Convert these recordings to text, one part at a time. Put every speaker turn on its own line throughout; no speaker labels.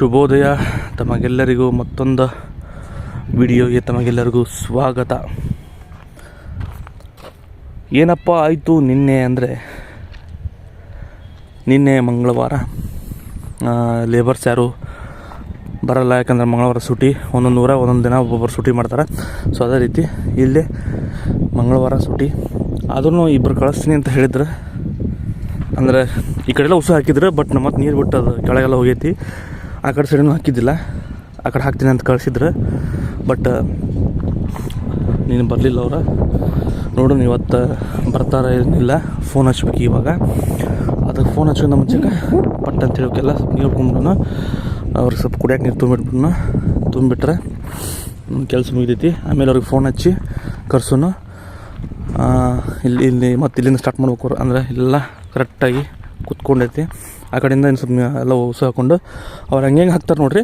ಶುಭೋದಯ ತಮಗೆಲ್ಲರಿಗೂ ಮತ್ತೊಂದು ವಿಡಿಯೋಗೆ ತಮಗೆಲ್ಲರಿಗೂ ಸ್ವಾಗತ. ಏನಪ್ಪ ಆಯಿತು ನಿನ್ನೆ ಅಂದರೆ ನಿನ್ನೆ ಮಂಗಳವಾರ ಲೇಬರ್ಸ್ ಯಾರು ಬರಲ್ಲ, ಯಾಕಂದರೆ ಮಂಗಳವಾರ ಸೂಟಿ, ಒಂದೊಂದು ನೂರ ಒಂದೊಂದು ದಿನ ಒಬ್ಬೊಬ್ಬರು ಸೂಟಿ ಮಾಡ್ತಾರೆ. ಸೊ ಅದೇ ರೀತಿ ಇಲ್ಲಿ ಮಂಗಳವಾರ ಸೂಟಿ. ಆದ್ರೂ ಇಬ್ಬರು ಕಳಿಸ್ತೀನಿ ಅಂತ ಹೇಳಿದ್ರೆ. ಅಂದ್ರೆ ಈ ಕಡೆ ಎಲ್ಲ ಉಸು ಹಾಕಿದ್ರು ಬಟ್ ನಮ್ಮ ನೀರು ಬಿಟ್ಟು ಅದು ಕೆಳಗೆಲ್ಲ ಹೋಗೈತಿ. ಆ ಕಡೆ ಸೈಡೂ ಹಾಕಿದ್ದಿಲ್ಲ. ಆ ಕಡೆ ಹಾಕ್ತೀನಿ ಅಂತ ಕಳಿಸಿದ್ರು. ಬಟ್ ನೀನು ಬರಲಿಲ್ಲ ಅವ್ರ. ನೋಡು ಇವತ್ತು ಬರ್ತಾರ ಏನಿಲ್ಲ ಫೋನ್ ಹಚ್ಬೇಕು ಇವಾಗ. ಅದಕ್ಕೆ ಫೋನ್ ಹಚ್ಚೋದು ನಮ್ಮ ಮುಂಚೆಗೆ ಪಟ್ ಅಂತ ಹೇಳೋಕ್ಕೆಲ್ಲ ಸ್ವಲ್ಪ ನೀರು ಕುಂಬಿಡೋಣ ಅವ್ರಿಗೆ ಸ್ವಲ್ಪ ಕುಡಿಯೋಕೆ ನೀರು ತುಂಬಿಟ್ಬಿಟ್ಟು ತುಂಬಿಟ್ರೆ ನಮ್ಮ ಕೆಲಸ ಮುಗಿದೈತಿ. ಆಮೇಲೆ ಅವ್ರಿಗೆ ಫೋನ್ ಹಚ್ಚಿ ಕರ್ಸೋನು ಇಲ್ಲಿ ಇಲ್ಲಿ ಮತ್ತೆ ಇಲ್ಲಿಂದ ಸ್ಟಾರ್ಟ್ ಮಾಡ್ಬೇಕು. ಅಂದ್ರೆ ಎಲ್ಲ ಕರೆಕ್ಟಾಗಿ ಕುತ್ಕೊಂಡೈತಿ ಆ ಕಡೆಯಿಂದ ಇನ್ನು ಸ್ವಲ್ಪ ಎಲ್ಲ ಉಸು ಹಾಕ್ಕೊಂಡು ಅವ್ರು ಹಂಗೆ ಹೆಂಗೆ ಹಾಕ್ತಾರೆ ನೋಡ್ರಿ.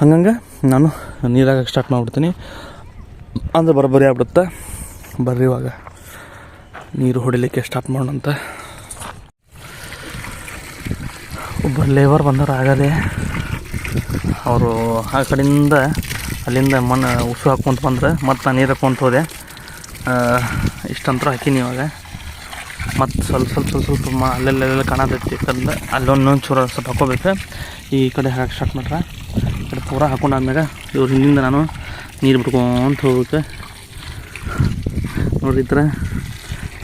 ಹಂಗಂಗೆ ನಾನು ನೀರಾಗ ಸ್ಟಾರ್ಟ್ ಮಾಡಿಬಿಡ್ತೀನಿ. ಅಂದ್ರೆ ಬರೋಬ್ಬರಿ ಆಗ್ಬಿಡುತ್ತೆ. ಬರ್ರಿ ಇವಾಗ. ನೀರು ಹೊಡಿಲಿಕ್ಕೆ ಸ್ಟಾರ್ಟ್ ಮಾಡೋಣಂತ. ಒಬ್ಬ ಲೇಬರ್ ಬಂದವರು ಆಗದೆ ಅವರು ಆ ಕಡೆಯಿಂದ ಅಲ್ಲಿಂದ ಮಣ್ಣು ಉಸು ಹಾಕ್ಕೊಂತ ಬಂದ್ರೆ ಮತ್ತು ನಾನು ನೀರು ಹಾಕ್ಕೊಂತ ಹೋದೆ. ಇಷ್ಟಂತರ ಹಾಕೀನಿ ಇವಾಗ. ಮತ್ತು ಸ್ವಲ್ಪ ಸ್ವಲ್ಪ ಸ್ವಲ್ಪ ಸ್ವಲ್ಪ ಮಾ ಅಲ್ಲೆಲ್ಲೆಲ್ಲ ಕಾಣತೈತಿ ತಂದು ಅಲ್ಲೊಂದು ಚೂರು ಸ್ವಲ್ಪ ಹಾಕೋಬೇಕು. ಈ ಕಡೆ ಹಾಕಿ ಸ್ಟಾರ್ಟ್ ಮಾಡ್ರೆ. ಈ ಕಡೆ ಪೂರ ಹಾಕೊಂಡಾದ್ಮ್ಯಾಗ ಇವ್ರ ಹಿಂದಿಂದ ನಾನು ನೀರು ಬಿಟ್ಕೊಂತ ಹೋಗ್ಬೇಕು. ನೋಡ್ರಿ ಈ ಥರ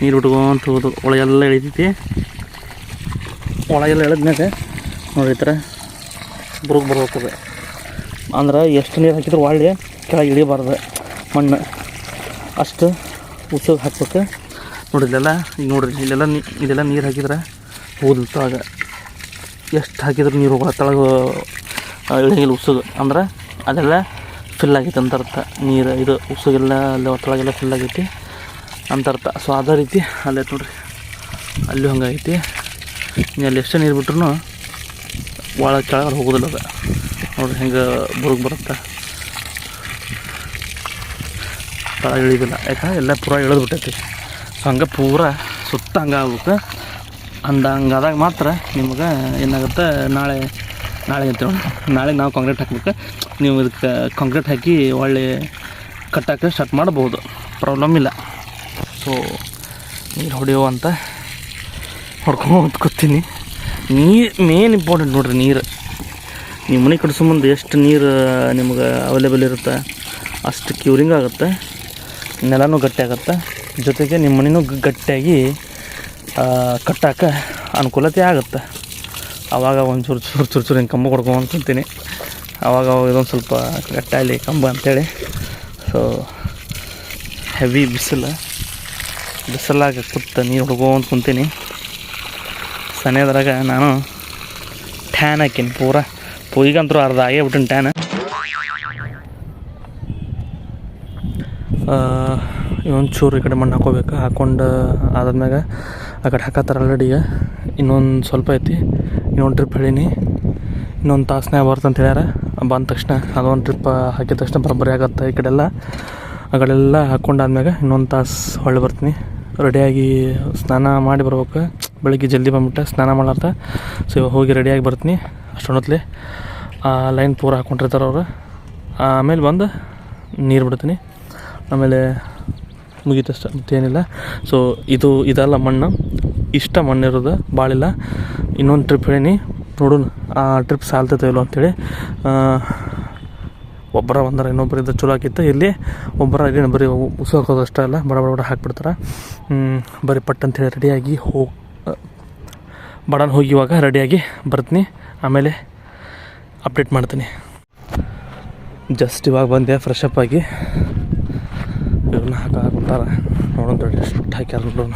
ನೀರು ಬಿಟ್ಕೊಂತ ಹೋಗೋದು. ಒಳಗೆಲ್ಲ ಎಳಿತೈತಿ. ಒಳಗೆಲ್ಲ ಇಳಿದ್ಮ್ಯಾಗ ನೋಡ್ರಿ ಈ ಥರ ಬುರುಗ್ ಬರ್ಬೇಕದು. ಅಂದ್ರೆ ಎಷ್ಟು ನೀರು ಹಾಕಿದ್ರು ಒಳ್ಳೆ ಕೆಳಗೆ ಇಳಿಬಾರ್ದು ಮಣ್ಣು. ಅಷ್ಟು ಉಸಿರು ಹಾಕ್ಬೇಕು. ನೋಡಿ ಇಲ್ಲೆಲ್ಲ ಈಗ ನೋಡ್ರಿ ಇಲ್ಲೆಲ್ಲ ನೀ ಇದೆಲ್ಲ ನೀರು ಹಾಕಿದ್ರೆ? ಹೋದ ತಳಗ ಎಷ್ಟು ಹಾಕಿದ್ರು ನೀರು ಹೋಗಲ್ಲ ತಳಗ ಇಳಿಗೆಲ್ಲ ಉಸುಗು ಅಂದ್ರೆ ಅದೆಲ್ಲ ಫಿಲ್ ಆಗೈತೆ ಅಂತ ಅರ್ಥ. ನೀರು ಇದು ಉಸುಗೆಲ್ಲ ಅಲ್ಲಿ ತಳಗೆಲ್ಲ ಫಿಲ್ ಆಗೈತಿ ಅಂತ ಅರ್ಥ. ಸೊ ಅದೇ ರೀತಿ ಅಲ್ಲೇ ನೋಡ್ರಿ. ಅಲ್ಲೂ ಹಂಗಾಗೈತಿ ಅಲ್ಲಿ ಎಷ್ಟು ನೀರು ಬಿಟ್ರು ಭಾಳ ಕೆಳಗಡೆ ಹೋಗೋದಿಲ್ಲ ಅದು. ನೋಡ್ರಿ ಹೆಂಗೆ ಬುರುಗ್ ಬರುತ್ತೆ. ತಳ ಇಳಿದಿಲ್ಲ ಯಾಕಂದ್ರೆ ಎಲ್ಲ ಪೂರ ಇಳಿದು ಬಿಟ್ಟೈತಿ. ಸೊ ಹಂಗೆ ಪೂರ ಸುತ್ತ ಹಂಗೆ ಆಗ್ಬೇಕು ಅಂದ ಹಂಗಾದಾಗ ಮಾತ್ರ ನಿಮ್ಗೆ ಏನಾಗುತ್ತೆ, ನಾಳೆ ನಾಳೆ ಅಂತ ನಾಳೆ ನಾವು ಕಾಂಕ್ರೀಟ್ ಹಾಕ್ಬೇಕು. ನೀವು ಇದಕ್ಕೆ ಕಾಂಕ್ರೀಟ್ ಹಾಕಿ ಒಳ್ಳೆ ಕಟ್ಟಾಕೆ ಸ್ಟಾರ್ಟ್ ಮಾಡ್ಬೋದು. ಪ್ರಾಬ್ಲಮ್ ಇಲ್ಲ. ಸೊ ನೀರು ಹೊಡೆಯೋ ಅಂತ ಹೊಡ್ಕೊಂಡು ಕೂತೀನಿ. ನೀರು ಮೇನ್ ಇಂಪಾರ್ಟೆಂಟ್ ನೋಡ್ರಿ ನೀರು. ನೀವು ಮನೆ ಕಟ್ಸೋ ಮುಂದೆ ಎಷ್ಟು ನೀರು, ನಿಮ್ಗೆ ಅವೈಲೇಬಲ್ ಇರುತ್ತೆ, ಅಷ್ಟು ಕ್ಯೂರಿಂಗ್ ಆಗುತ್ತೆ, ನೆಲನೂ ಗಟ್ಟಿ ಆಗುತ್ತೆ. ಜೊತೆಗೆ ನಿಮ್ಮ ಮನೆಯೂ ಗಟ್ಟಿಯಾಗಿ ಕಟ್ಟಕ್ಕೆ ಅನುಕೂಲತೆ ಆಗುತ್ತೆ. ಆವಾಗ ಒಂದು ಚೂರು ಚೂರು ಚೂರು ಚೂರು ಹಿಂಗೆ ಕಂಬ ಕೊಡ್ಕೊಂಡು ಕುಂತೀನಿ. ಆವಾಗ ಇದೊಂದು ಸ್ವಲ್ಪ ಗಟ್ಟಾಗಲಿ ಕಂಬ ಅಂತೇಳಿ. ಸೊ ಹೆವಿ ಬಿಸಿಲು. ಬಿಸಿಲಾಗ ಕುತ್ತ ನೀರು ಹುಡ್ಕೊಂತ ಕುಂತೀನಿ. ಸನೇದ್ರಾಗ ನಾನು ಟ್ಯಾನ್ ಹಾಕೀನಿ ಪೂರ. ಈಗಂತೂ ಅರ್ಧ ಆಗೇ ಬಿಟ್ಟಿನಿ ಟ್ಯಾನ್ ಇನ್ನೊಂದು ಚೂರು ಈ ಕಡೆ ಮಣ್ಣು ಹಾಕೋಬೇಕು. ಹಾಕೊಂಡು ಆದ್ಮ್ಯಾಗ ಆ ಕಡೆ ಹಾಕತ್ತಾರ ಆಲ್ರೆಡಿ ಇನ್ನೊಂದು ಸ್ವಲ್ಪ ಐತಿ. ಇನ್ನೊಂದು ಟ್ರಿಪ್ ಹೇಳೀನಿ. ಇನ್ನೊಂದು ತಾಸ್ನ್ಯಾಗ ಬರ್ತಂತ ಹೇಳ್ಯಾರ. ಬಂದ ತಕ್ಷಣ ಅದೊಂದು ಟ್ರಿಪ್ ಹಾಕಿದ ತಕ್ಷಣ ಬರೋಬ್ಬರಿ ಆಗತ್ತೆ ಈ ಕಡೆ ಎಲ್ಲ ಆ ಕಡೆಲ್ಲ ಹಾಕ್ಕೊಂಡಾದ್ಮ್ಯಾಗ ಇನ್ನೊಂದು ತಾಸು ಹೊಳ್ಳಿ ಬರ್ತೀನಿ. ರೆಡಿಯಾಗಿ ಸ್ನಾನ ಮಾಡಿ ಬರ್ಬೇಕು. ಬೆಳಗ್ಗೆ ಜಲ್ದಿ ಬಂದ್ಬಿಟ್ಟೆ. ಸ್ನಾನ ಮಾಡ್ಲಾರ್ದ. ಸೊ ಇವಾಗ ಹೋಗಿ ರೆಡಿಯಾಗಿ ಬರ್ತೀನಿ. ಅಷ್ಟೊತ್ತಲ್ಲಿ ಆ ಲೈನ್ ಪೂರ ಹಾಕ್ಕೊಂಡಿರ್ತಾರೆ ಅವರು. ಆಮೇಲೆ ಬಂದು ನೀರು ಬಿಡ್ತೀನಿ. ಆಮೇಲೆ ಮುಗೀತಷ್ಟ ಮತ್ತೇನಿಲ್ಲ. ಸೊ ಇದು ಇದಲ್ಲ ಮಣ್ಣು. ಇಷ್ಟ ಮಣ್ಣಿರೋದು ಭಾಳಿಲ್ಲ ಇನ್ನೊಂದು ಟ್ರಿಪ್ ಹೇಳೀನಿ. ನೋಡೋಣ. ಆ ಟ್ರಿಪ್ ಸಾಲ್ತೈತೆ ಇಲ್ಲೋ ಅಂತೇಳಿ. ಆ, ಒಬ್ಬರ ಒಂದರ ಇನ್ನೊಬ್ಬರು ಇದ್ದ ಚಲೋ ಆಗಿತ್ತು. ಇಲ್ಲಿ ಒಬ್ಬರ ಇಲ್ಲಿ ಬರೀ ಉಸಾಕೋದು ಅಷ್ಟೇ ಅಲ್ಲ ಬಡ ಬಡ ಬಡ ಹಾಕ್ಬಿಡ್ತಾರೆ. ಬರೀ ಪಟ್ ಅಂತೇಳಿ ರೆಡಿಯಾಗಿ ಹೋಗಿ ಬಡನ್ ಹೋಗಿ ಇವಾಗ ರೆಡಿಯಾಗಿ ಬರ್ತೀನಿ. ಆಮೇಲೆ ಅಪ್ಡೇಟ್ ಮಾಡ್ತೀನಿ. ಜಸ್ಟ್ ಇವಾಗ ಬಂದೆ ಫ್ರೆಶ್ ಅಪ್ ಆಗಿ. ಇವನ್ನ ಹಾಕಾಕುಂತಾರ ನೋಡೋಣ ತಡಿ ಎಷ್ಟು ಹಾಕ್ಯಾರ ನೋಡೋಣ.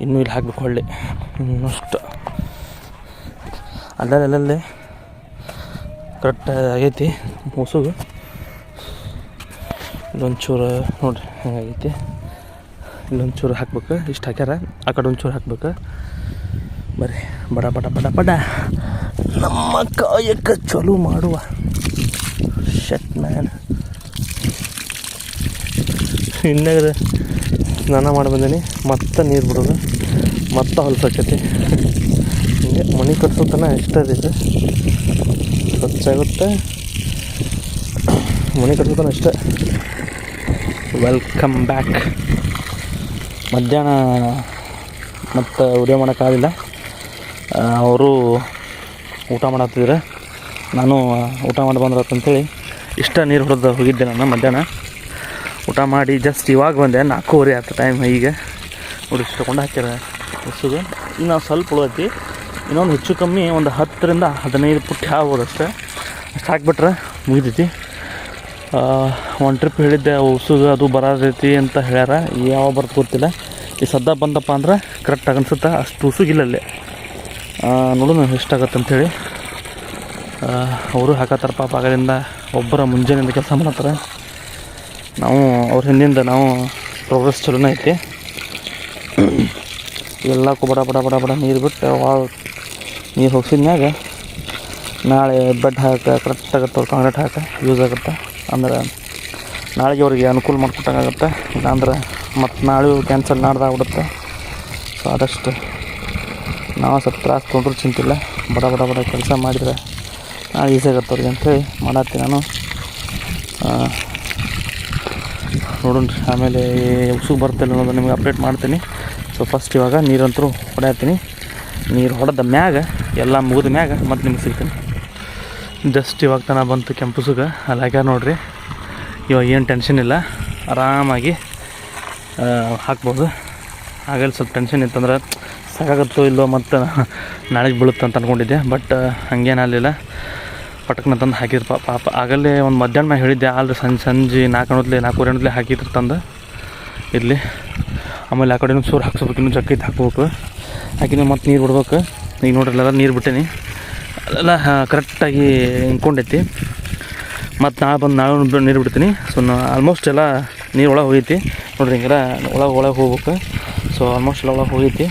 ಇನ್ನೂ ಇಲ್ಲಿ ಹಾಕ್ಬೇಕು ಹೊಳ್ಳಿ ಇನ್ನಷ್ಟು. ಅಲ್ಲಲ್ಲಿ ಕರೆಕ್ಟ್ ಆಗೈತಿ. ಮುಸುಗು. ಇಲ್ಲೊಂಚೂರು ನೋಡಿರಿ ಹೆಂಗಾಗೈತಿ ಇಲ್ಲೊಂಚೂರು ಹಾಕ್ಬೇಕು. ಇಷ್ಟು ಹಾಕ್ಯಾರ. ಆ ಕಡೆ ಒಂಚೂರು ಚೂರು ಹಾಕ್ಬೇಕು. ಬರ್ರಿ. ಬಡ ಬಡ ಬಡ ಬಡ. ನಮ್ಮ ಕಾಯಕ ಚಲೋ ಮಾಡುವ. ಶಟ್ ಮ್ಯಾನ್ ಇನ್ನಾಗ ಸ್ನಾನ ಮಾಡಿ ಬಂದೀನಿ. ಮತ್ತೆ ನೀರು ಬಿಡೋದು. ಮತ್ತೆ ಹೊಲ್ಸಕ್ಕೈತಿ ಹಿಂಗೆ ಮನೆ ಕಟ್ಸೋ ತನಕ ಇಷ್ಟ ಇದೆ. ಸ್ವಚ್ಛಾಗುತ್ತೆ ಮನೆ ಕಟ್ಸೋತನ ಅಷ್ಟೇ ವೆಲ್ಕಮ್ ಬ್ಯಾಕ್ ಮಧ್ಯಾಹ್ನ ಮತ್ತು ವಿಡಿಯೋ ಮಾಡೋಕ್ಕಾಗಲಿಲ್ಲ ಅವರು ಊಟ ಮಾಡತ್ತಿದ್ರು ನಾನು, ಊಟ ಮಾಡಿ ಬಂದ್ರತ್ ಅಂತೇಳಿ ಇಷ್ಟ ನೀರು ಹೊಡೆದು ಹೋಗಿದ್ದೆ ನಾನು ಮಧ್ಯಾಹ್ನ. ಊಟ ಮಾಡಿ ಜಸ್ಟ್ ಇವಾಗ ಬಂದೆ ನಾಲ್ಕೂವರೆ ಆಯ್ತು ಟೈಮ್ ಈಗ ನೋಡಿ ತೊಗೊಂಡು ಹಾಕ್ಯಾರ ಉಸುಗೆ. ಇನ್ನು ಸ್ವಲ್ಪ ಉಳತಿ ಇನ್ನೊಂದು ಹೆಚ್ಚು ಕಮ್ಮಿ ಒಂದು ಹತ್ತರಿಂದ ಹದಿನೈದು ಪುಟ್ಟಿ ಆಗ್ಬೋದು ಅಷ್ಟೇ. ಅಷ್ಟು ಹಾಕ್ಬಿಟ್ರೆ ಮುಗಿದೈತಿ ಒಂದು ಟ್ರಿಪ್ ಹೇಳಿದ್ದೆ ಉಸುಗೆ ಅದು ಬರೋದೈತಿ ಅಂತ ಹೇಳ್ಯಾರ. ಯಾವ ಬರ್ತು ಗೊತ್ತಿಲ್ಲ. ಈ ಸದ್ದ ಬಂದಪ್ಪ ಅಂದ್ರೆ ಕರೆಕ್ಟಾಗಿ ಅನ್ಸುತ್ತೆ. ಅಷ್ಟು ಆ, ನೋಡೋಣ ಎಷ್ಟಾಗತ್ತೆ ಅಂಥೇಳಿ ಅವರು ಹಾಕತ್ತಾರ ಪಾಪ ಆಗಲಿಂದ ಒಬ್ಬರ ಮುಂಜಾನೆಯಿಂದ ಕೆಲಸ ಮಾಡತ್ತಾರ. ನಾವು ಅವ್ರ ಹಿಂದಿಂದ ನಾವು ಪ್ರೋಗ್ರೆಸ್ ಚಲೋನೇ ಐತಿ. ಎಲ್ಲಕ್ಕೂ ಬಡ ಬಡ ಬಡ ಬಡ ನೀರು ಬಿಟ್ಟು ನೀರು ಹೋಗ್ಸಿದ್ಮ್ಯಾಗ ನಾಳೆ ಬೆಡ್ ಹಾಕ ಕರೆಕ್ಟ್ ಆಗುತ್ತೆ ಅವ್ರು ಕಾಂಕ್ರೀಟ್ ಹಾಕ ಯೂಸ್ ಆಗುತ್ತೆ. ಅಂದ್ರೆ ನಾಳೆಗೆ ಅವ್ರಿಗೆ ಅನುಕೂಲ ಮಾಡ್ಕೊಟ್ಟಂಗಾಗುತ್ತೆ ಇಲ್ಲಾಂದ್ರೆ ಮತ್ತು ನಾಳೆ ಕ್ಯಾನ್ಸಲ್ ನಾಡ್ದಾಗ್ಬಿಡುತ್ತೆ ಸೊ ಆದಷ್ಟು ನಾವು ಸ್ವಲ್ಪ ತ್ರಾಸು ತೊಗೊಂಡ್ರು ಚಿಂತಿಲ್ಲ. ಬಡ ಬಡ ಬಡ ಕೆಲಸ ಮಾಡಿದರೆ ನಾಳೆ ಈಸಿ ಆಗುತ್ತೆ ಅವ್ರಿಗೆ ಅಂತೇಳಿ ಮಾಡತ್ತೀನಿ ನಾನು. ನೋಡೋಣ. ಆಮೇಲೆ ಉಸು ಬರ್ತಿಲ್ಲ ಅನ್ನೋದು ನಿಮಗೆ ಅಪ್ಡೇಟ್ ಮಾಡ್ತೀನಿ. ಸೊ ಫಸ್ಟ್ ಇವಾಗ ನೀರಂತರೂ ಹೊಡೆಯತ್ತೀನಿ ನೀರು ಹೊಡೆದ ಮ್ಯಾಗ, ಎಲ್ಲ ಮುಗಿದ ಮ್ಯಾಗ ಮತ್ತು ನಿಮ್ಗೆ ಸಿಗ್ತೀನಿ. ಜಸ್ಟ್ ಇವಾಗ ತನ ಬಂತು ಕೆಂಪುಸುಗ. ಅಲ್ಲಿ ಹಾಕ್ಯಾರ ನೋಡ್ರಿ, ಇವಾಗ ಏನು ಟೆನ್ಷನ್ ಇಲ್ಲ. ಆರಾಮಾಗಿ ಹಾಕ್ಬೋದು. ಹಾಗೆಲ್ಲ ಸ್ವಲ್ಪ ಟೆನ್ಷನ್ ಇತ್ತಂದ್ರೆ ಸಾಕಾಗುತ್ತೋ ಇಲ್ಲೋ ಮತ್ತು ನಾಳೆಗೆ ಬೀಳುತ್ತೆ ಅಂತ ಅಂದ್ಕೊಂಡಿದ್ದೆ ಬಟ್ ಹಂಗೇನಾಗಲಿಲ್ಲ ಪಟಕ್ನ ತಂದು ಹಾಕಿದ್ರು. ಪಾಪ ಆಗಲ್ಲೇ ಒಂದು ಮಧ್ಯಾಹ್ನ ಮ್ಯಾಗ ಹೇಳಿದ್ದೆ, ಆಲ್ರಿ ಸಂಜೆ ಸಂಜೆ ನಾಲ್ಕು ಅನ್ನೋದ್ಲೆ ನಾಲ್ಕೂವರೆ ಅನ್ನೋದ್ಲೆ ಹಾಕಿದ್ರು ತಂದು. ಇರಲಿ. ಆಮೇಲೆ ಆ ಕಡೆನೂ ಸೂರು ಹಾಕ್ಸ್ಬೇಕು, ಇನ್ನೂ ಜಕ್ಕೈತೆ ಹಾಕ್ಬೇಕು. ಹಾಕಿನ ಮತ್ತೆ ನೀರು ಬಿಡ್ಬೇಕು. ಈಗ ನೋಡ್ರಿ ಎಲ್ಲ ನೀರು ಬಿಟ್ಟೇನಿ. ಅಲ್ಲೆಲ್ಲ ಕರೆಕ್ಟಾಗಿ ಹಿಂಕೊಂಡೈತಿ ಮತ್ತು ನಾಳೆ ಬಂದು ನಾಳೆ ನೀರು ಬಿಡ್ತೀನಿ. ಸೊ ಆಲ್ಮೋಸ್ಟ್ ಎಲ್ಲ ನೀರು ಒಳಗೆ ಹೋಗೈತಿ. ನೋಡ್ರಿ ಹಿಂಗೆಲ್ಲ ಒಳಗೆ ಒಳಗೆ ಹೋಗ್ಬೇಕು. ಸೊ ಆಲ್ಮೋಸ್ಟ್ ಎಲ್ಲ ಒಳಗೆ ಹೋಗೈತಿ.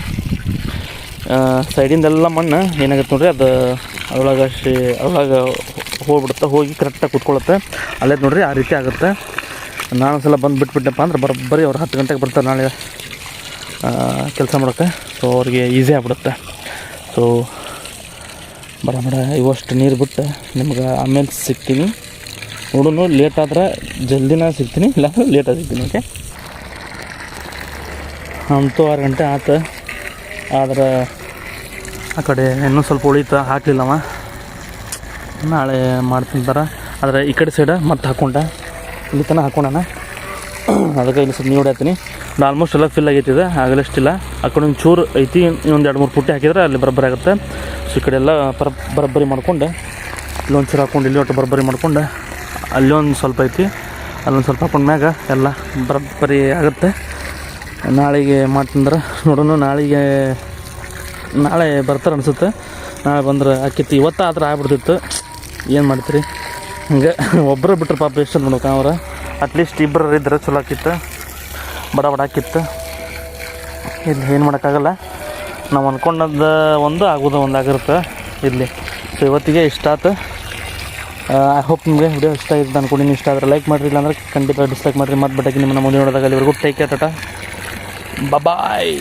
ಸೈಡಿಂದೆಲ್ಲ ಮಣ್ಣು ಏನಾಗುತ್ತೆ ನೋಡ್ರಿ, ಅದು ಅದ್ರೊಳಗೆ ಶೇ ಅದ್ರೊಳಗೆ ಹೋಗ್ಬಿಡುತ್ತೆ, ಹೋಗಿ ಕರೆಕ್ಟಾಗಿ ಕೂತ್ಕೊಳ್ಳುತ್ತೆ ಅಲ್ಲೇ ನೋಡ್ರಿ ಆ ರೀತಿ ಆಗುತ್ತೆ. ನಾನು ಸಲ ಬಂದು ಬಿಟ್ಬಿಟ್ಟೆಪ್ಪ ಅಂದ್ರೆ ಬರೋಬ್ಬರಿ ಅವ್ರು ಹತ್ತು ಗಂಟೆಗೆ ಬರ್ತಾರೆ ನಾಳೆ ಕೆಲಸ ಮಾಡೋಕ್ಕೆ ಸೊ ಅವ್ರಿಗೆ ಈಸಿ ಆಗ್ಬಿಡುತ್ತೆ. ಸೊ ಬಡ ಬಡ ಇವಷ್ಟು ನೀರು ಬಿಟ್ಟು. ನಿಮ್ಗೆ ಆಮೇಲೆ ಸಿಗ್ತೀನಿ. ನೋಡೋನು ಲೇಟ್ ಆದ್ರೆ ಜಲ್ದಿನ ಸಿಗ್ತೀನಿ ಇಲ್ಲಾಂದ್ರೆ ಆಗಿ ಸಿಗ್ತೀನಿ ಓಕೆ ಅಂತೂ ಆರು ಗಂಟೆ ಆತು. ಆದ್ರೆ ಆ ಕಡೆ ಇನ್ನೂ ಸ್ವಲ್ಪ ಉಳಿತ ಹಾಕಲಿಲ್ಲವ. ನಾಳೆ ಮಾಡ್ತಿಂತಾರ ಆದರೆ ಈ ಕಡೆ ಸೈಡ ಮತ್ತೆ ಹಾಕೊಂಡ. ಇಲ್ಲಿ ತನಕ ಅದಕ್ಕೆ ಇನ್ನು ಸ್ವಲ್ಪ ನೀರು ಹೊಡ್ಯಾತೀನಿ ಆಲ್ಮೋಸ್ಟ್ ಎಲ್ಲ ಫಿಲ್ ಆಗೈತಿದೆ, ಆಗಲಷ್ಟಿಲ್ಲ. ಆ ಕಡೆ ಒಂದು ಚೂರು ಐತಿ, ಇನ್ನೊಂದು ಎರಡು ಮೂರು ಪುಟ್ಟಿ ಹಾಕಿದ್ರೆ ಅಲ್ಲಿ ಬರೋಬ್ಬರಿ ಆಗುತ್ತೆ. ಸೊ ಈ ಕಡೆ ಎಲ್ಲ ಬರ, ಬರೋಬ್ಬರಿ ಮಾಡ್ಕೊಂಡು. ಇಲ್ಲೊಂದು ಚೂರು ಹಾಕೊಂಡು, ಇಲ್ಲಿ ಒಟ್ಟು ಬರೋಬ್ಬರಿ ಮಾಡ್ಕೊಂಡು. ಅಲ್ಲೊಂದು ಸ್ವಲ್ಪ ಐತಿ ಅಲ್ಲೊಂದು ಸ್ವಲ್ಪ ಹಾಕೊಂಡ ಮ್ಯಾಗ ಎಲ್ಲ ಬರಬ್ಬರಿ ಆಗುತ್ತೆ. ನಾಳೆಗೆ ಮಾಡ್ತಂದ್ರೆ ನೋಡೋಣ, ನಾಳೆಗೆ ನಾಳೆ ಬರ್ತಾರೆ ಅನ್ಸುತ್ತೆ. ನಾಳೆ ಬಂದ್ರೆ ಆಕಿತ್ತು ಇವತ್ತು ಆದ್ರೆ ಆಗ್ಬಿಡ್ತಿತ್ತು. ಏನು ಮಾಡ್ತೀರಿ? ಹಿಂಗೆ ಒಬ್ಬರು ಬಿಟ್ಟರು ಪಾಪ ಎಷ್ಟು ನೋಡೋಕೆ ಅವ್ರ ಅಟ್ಲೀಸ್ಟ್ ಇಬ್ಬರು ಇದ್ರೆ ಚಲೋ ಆಕಿತ್ತು. ಬಡ ಬಡ ಆಕಿತ್ತು. ಇಲ್ಲಿ ಏನು ಮಾಡೋಕ್ಕಾಗಲ್ಲ. ನಾವು ಅಂದ್ಕೊಂಡದ್ದು ಒಂದು ಆಗೋದು ಒಂದು ಆಗಿರುತ್ತೆ. ಇಲ್ಲಿ ಸೊ ಇವತ್ತಿಗೆ ಇಷ್ಟ ಆಯ್ತು ಐ ಹೋಪ್ ನಿಮಗೆ ವಿಡಿಯೋ ಇಷ್ಟ ಆಗಿದೆ ಅನ್ಕೊಂಡಿನಿ. ಇಷ್ಟ ಆದರೆ ಲೈಕ್ ಮಾಡಿರಿ. ಇಲ್ಲಾಂದ್ರೆ ಖಂಡಿತ ಡಿಸ್ಲೈಕ್ ಮಾಡಿರಿ. ಮತ್ತು ಬಟಾಕಿ ನಿಮ್ಮನ್ನು ಮುಂದೆ ನೋಡೋದಾಗ ಅಲ್ಲಿವರೆಗೂ ಟೇಕ್ ಕೇರ್ ಟಾಟಾ ಬಾಯ್